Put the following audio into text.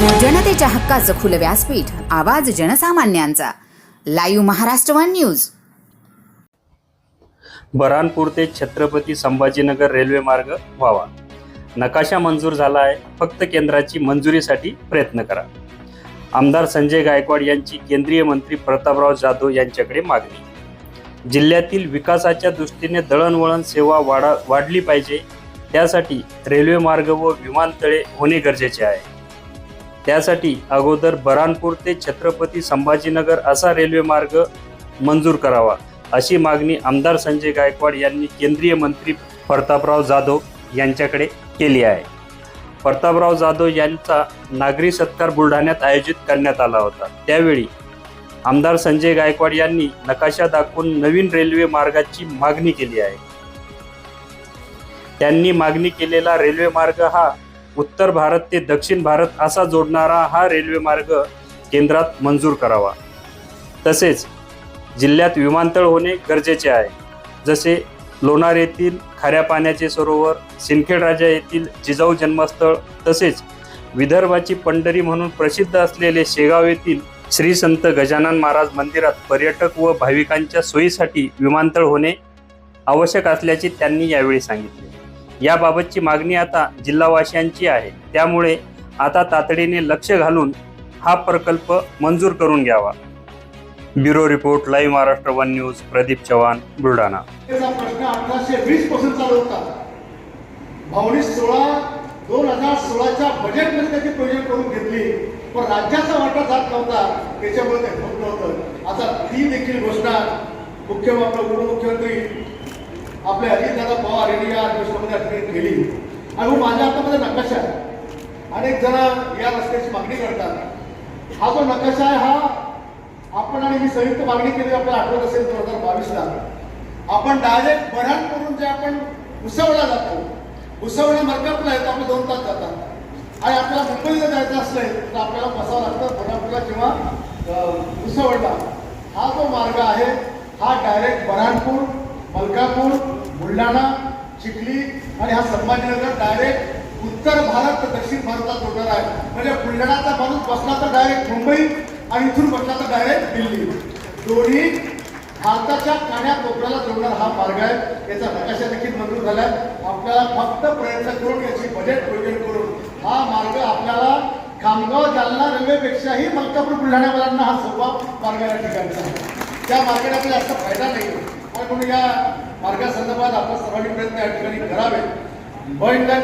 जनतेच्या हक्काचं खुलं व्यासपीठ आवाज जनसामान्यांचा. Live Maharashtra one news. Burhanpur ते छत्रपती संभाजीनगर रेल्वे मार्ग व्हावा. नकाशा मंजूर झाला आहे फक्त केंद्राची मंजुरीसाठी प्रयत्न करा. आमदार संजय गायकवाड यांची केंद्रीय मंत्री प्रतापराव जाधव यांच्याकडे मागणी. जिल्ह्यातील विकासाच्या दृष्टीने दळणवळण सेवा वाढा वाढली पाहिजे त्यासाठी रेल्वे मार्ग व विमानतळे होणे गरजेचे आहे. त्यासाठी अगोदर बऱ्हाणपूर ते छत्रपती संभाजीनगर असा रेल्वे मार्ग मंजूर करावा अशी मागणी आमदार संजय गायकवाड यांनी केंद्रीय मंत्री प्रतापराव जाधव यांच्याकडे केली आहे. प्रतापराव जाधव यांचा नागरी सत्कार बुलढाण्यात आयोजित करण्यात आला होता. त्यावेळी आमदार संजय गायकवाड यांनी नकाशा दाखवून नवीन रेल्वे मार्गाची मागणी केली आहे. त्यांनी मागणी केलेला रेल्वे मार्ग हा उत्तर भारत ते दक्षिण भारत असा जोडणारा हा रेल्वे मार्ग केंद्रात मंजूर करावा. तसेच जिल्ह्यात विमानतळ होणे गरजेचे आहे. जसे लोणार येथील खाऱ्या पाण्याचे सरोवर सिंदखेड राजा येथील जिजाऊ जन्मस्थळ तसेच विदर्भाची पंढरी म्हणून प्रसिद्ध असलेले शेगाव येथील श्री संत गजानन महाराज मंदिरात पर्यटक व भाविकांच्या सोयीसाठी विमानतळ होणे आवश्यक असल्याचे त्यांनी यावेळी सांगितले. याबाबतची मागणी आता जिल्हावासियांची आहे. त्यामुळे आता तातडीने लक्ष घालून हा प्रकल्प मंजूर करून घ्यावा. Bureau report live Maharashtra one news Pradeep Chavan Buldhana. अठराशे वीसपासून चालू होता. भावनी सोळा दोन हजार सोळाच्या बजेटमध्ये त्याची प्रोजेक्ट करून घेतली. पण राज्याचा वाटा जात नव्हता. त्याच्यामुळे ते होत नव्हतं. आता ती देखील घोषणा मुख्यमंत्री उपमुख्यमंत्री आपले अजितदादा पवार यांनी या अधिवेशनामध्ये अटकेत केली. आणि हो माझ्या हातामध्ये नकाशा आहे. अनेक जण या रस्त्याची मागणी करतात. हा जो नकाशा आहे हा आपण आणि मी संयुक्त मागणी केली आपल्याला आठवत असेल दोन हजार बावीसला. आपण डायरेक्ट बऱ्याच करून जे आपण उसवला जातो भुसावळला मरकापूरला येतो आपले दोन तास जातात. आणि आपल्याला मुंबईला जायचं असलं तर आपल्याला बसावं लागतं बऱ्हाणपूरला किंवा उसवडला हा जो मार्ग आहे हा डायरेक्ट बऱ्हाणपूर मलकापूर बुलढाणा चिखली आणि हा संभाजीनगर डायरेक्ट उत्तर भारत तर दक्षिण भारतात जोडणार आहे. म्हणजे बुलढाणाचा माणूस बसला तर डायरेक्ट मुंबई आणि इथून बसला तर डायरेक्ट दिल्ली. दोन्ही भारताच्या काण्या कोपऱ्याला जोडणार हा मार्ग आहे. याचा नकाशा देखील मंजूर झालाय. आपल्याला फक्त प्रयत्न करून याची बजेट नियोजन करून हा मार्ग आपल्याला खामगाव जालना रेल्वेपेक्षाही मलकापूर बुलढाण्यावाल्यांना हा सोपा मार्ग या ठिकाणचा आहे. त्या मार्गाने आपल्याला जास्त फायदा नाही आणि म्हणून या मार्गासंदर्भात आपण सर्वांनी प्रयत्न या ठिकाणी करावे बैठका